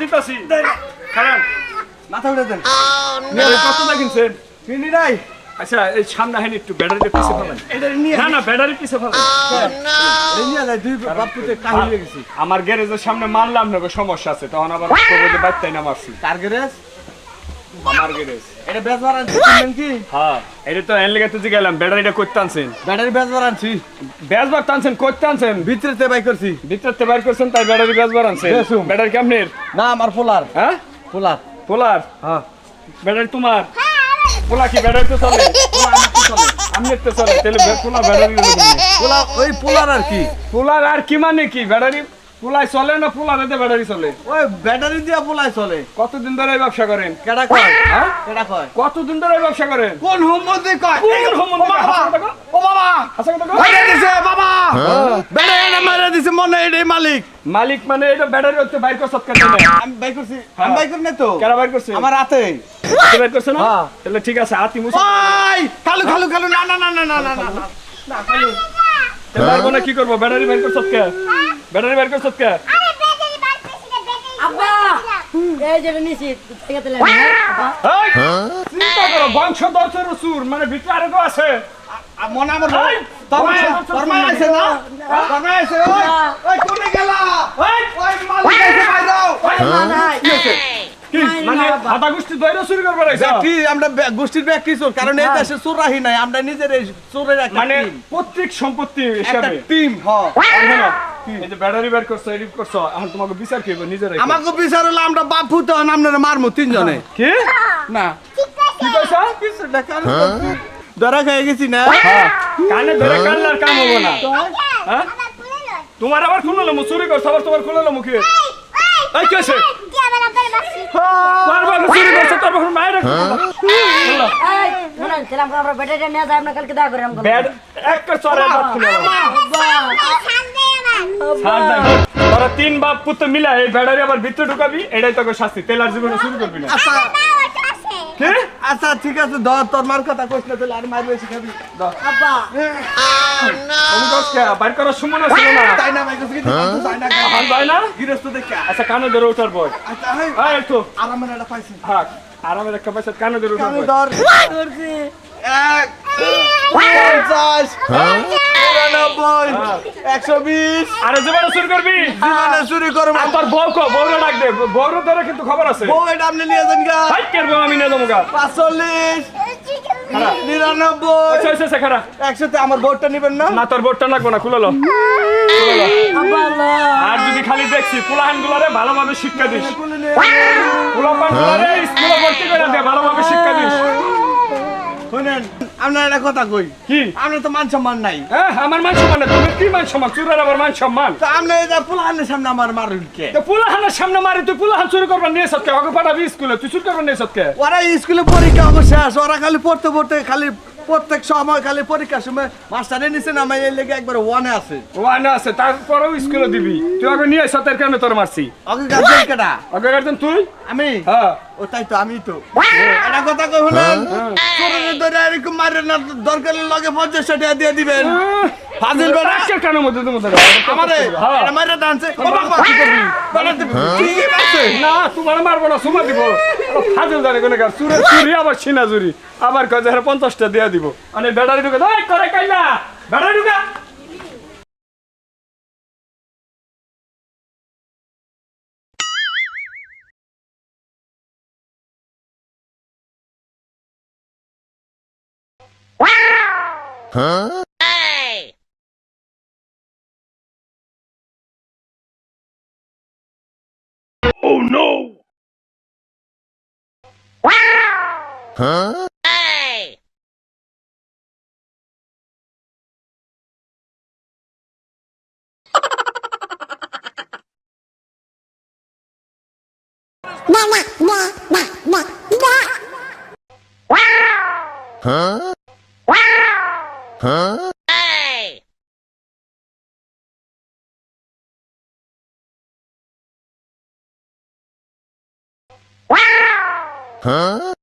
দিতাছি। খারান মাথা উঠে দেন। কত দা কিনছেন কিনি নাই? আচ্ছা এই সামনে হেন একটু পিছে ফেলেন না না ব্যাটারি পিছে ফেলেন নিয়ে যায় দুই বাপুতে কাহিল গেছি। আমার গ্যারেজের সামনে মানলাম না সমস্যা আছে তখন আবার কবে যে বাড়তাই না মারছি তার গ্যারেজ? আমার গ্যারেজ এটা বেচবার আনছি কি? হ্যাঁ এটা তো এন লেগে তুই গেলাম ব্যাটারিটা করতে আনছেন। ব্যাটারি আনছি বেজবার টানছেন করতে আনছেন ভিতরেতে বাই করছি। ভিতরতে বাইর করছেন তাই ব্যাটারি বেজবার আনছেন বেসুম। ব্যাটারি কেমনের? না আমার পোলার হ্যাঁ? পোলার পোলার হ্যাঁ। ব্যাটারি তোমার? পোলা কি ব্যাটারি তো চলে? আমি তো চলে। তাহলে বে- পোলা ব্যাটারি পোলা ওই পোলার আর কি? পোলার আর কি মানে কি? ব্যাটারি পোলাই চলে না পোলা রেতে ব্যাটারি চলে? ওই ব্যাটারি দিয়ে পোলাই চলে। কতদিন ধরে এই ব্যবসা করেন? কেডা কয়? হ্যাঁ? কেডা কয়? কতদিন ধরে এই ব্যবসা করেন? কোন হুমদি কয়? কোন হুমদি? কয়? ও বাবা! হাসা কথা কয়? দিছে বাবা! হ্যাঁ? ব্যাটারি না মারা দিছে মনে এই মালিক। মালিক মানে এটা ব্যাটারি হচ্ছে বাইর করছত কেন আমি বাইর করছি। আমি হ্যাঁ। বাইর করনে তো। কেডা বাইর করছি? আমার হাতে। তুমি বাইর করছ না? হ্যাঁ। তাহলে ঠিক আছে হাতি মুছ ভাই খালু খালু খালু না না না না না না না। না খালু তাহলে কি করব? ব্যাটারি বাইর করছত কে ব্যাটারি বের করছ কে আব্বা! এই যে নিছি চিন্তা করো বংশ সুর মানে ভিতরে আরও আছে। আমার আছে না? আছে ওই ওই কোনে ওই ওই মালিক দাও ওই মানে কি আমরা এই চোর? নাই আমরা নিজের চোরের মানে পৈতৃক সম্পত্তি হিসাবে। টিম হ্যাঁ এই যে ব্যাটারি বের করছ এডিট করছ এখন তোমাকে বিচার কি হবে নিজের আমাকে বিচার হলো আমরা বাপ ফুতে হন আপনারা মারমু তিনজনে কি না কি কইছো কিছু কারণ ধরা খেয়ে গেছি না হ্যাঁ কানে ধরে কান্নার কাম হব না হ্যাঁ তোমার আবার খুললো মু চুরি করছ আবার তোমার এই কি আছে চুরি করছে মায়ের কালকে দেখা করে চরে বাদ খুলে দেখ তোরা তিন বাপ পুত্র মিলা এই ব্যাটারি আবার ভিতরে ঢুকাবি এটাই তোকে শাস্তি। তেলার জীবনে শুরু করবি না। আচ্ছা। আচ্ছা ঠিক আছে ধর তোর মার কথা কইস না তাহলে আর মার বেশি খাবি। ধর। আব্বা। তুমি দোষ বাইর করার সময় না ছিল না? তাই না ভাই কিন্তু তাই না হান ভাই না? গৃহস্থ দেখে আচ্ছা কানে ধরে ওঠার বয়। আচ্ছা তো আরামের একটা পাইছি। থাক আরামের একটা পয়সা কানে ধরে ওঠার কানে বয়। ধর। এক পঞ্চাশ। নিরানব্বই একশো বিশ। আরে জীবনে শুরু করবি? জীবনে চুরি করব। তোর বউ কো বউরে ডাক দে। বউরে ধরে কিন্তু খবর আছে। বউ এটা আপনি নিয়ে যান গা। ভাই কের আমি নিয়ে যাব গা। পাঁচচল্লিশ খারাপ নিরানব্বই। আচ্ছা আচ্ছা আচ্ছা আমার ভোটটা নিবেন না? না তোর বোর্ডটা লাগবো না খুলে লো। আর যদি খালি দেখছি পুলাহান গুলারে ভালোভাবে শিক্ষা দিস। পুলাপান গুলারে স্কুলে ভর্তি করে দে ভালোভাবে শিক্ষা দিস। শুনেন আপনার একটা কথা কই। কি? আপনার তো মান সম্মান নাই। হ্যাঁ আমার মান সম্মান না, তুমি কি মান সম্মান? চুরের আবার মান সম্মান? তো আপনি যে ফুলানের সামনে আমার মারুন কে? তো পুলাহানের সামনে মারি তুই পুলাহান চুরি করবার নিয়ে অগে পাঠাবি স্কুলে? তুই চুরি করবার নিয়ে সৎকে ওরা স্কুলে পরীক্ষা অবশ্য শেষ ওরা খালি পড়তে পড়তে খালি প্রত্যেক সময় খালি পরীক্ষার সময় মাস্টারে নিচে নামে এই লেগে একবার ওয়ানে আছে। ওয়ানে আছে তারপরেও স্কুলে দিবি। তুই আগে নিয়ে সতের কারণে তোর মারছি। ওকে গার্জেন কেডা? আগে গার্জেন তুই? আমি? হ্যাঁ। ও তাই তো আমি তো। এটা কথা কই চোরের মারে না দরকার লগে পঞ্চাশ টাকা দিয়ে দিবেন। ফাজিল বেটা। রাখছে কানের মধ্যে তুমি আমারে এটা মাইরা দানছে ও বাবা কি করবি? বলে তো ঠিকই না তোমার মারবো না সুমা দিব। ফাজিল জানে কোনে কার চুরে চুরি আবার ছিনা চুরি আবার কয় যে হারে পঞ্চাশটা দিয়া দিব। মানে ব্যাটারি ঢুকে দাই করে কইলা ব্যাটারি ঢুকা। Huh? Hey! Oh no! Wow! Huh? Hey! Wow! Huh? Huh? Hey! Wow! Huh?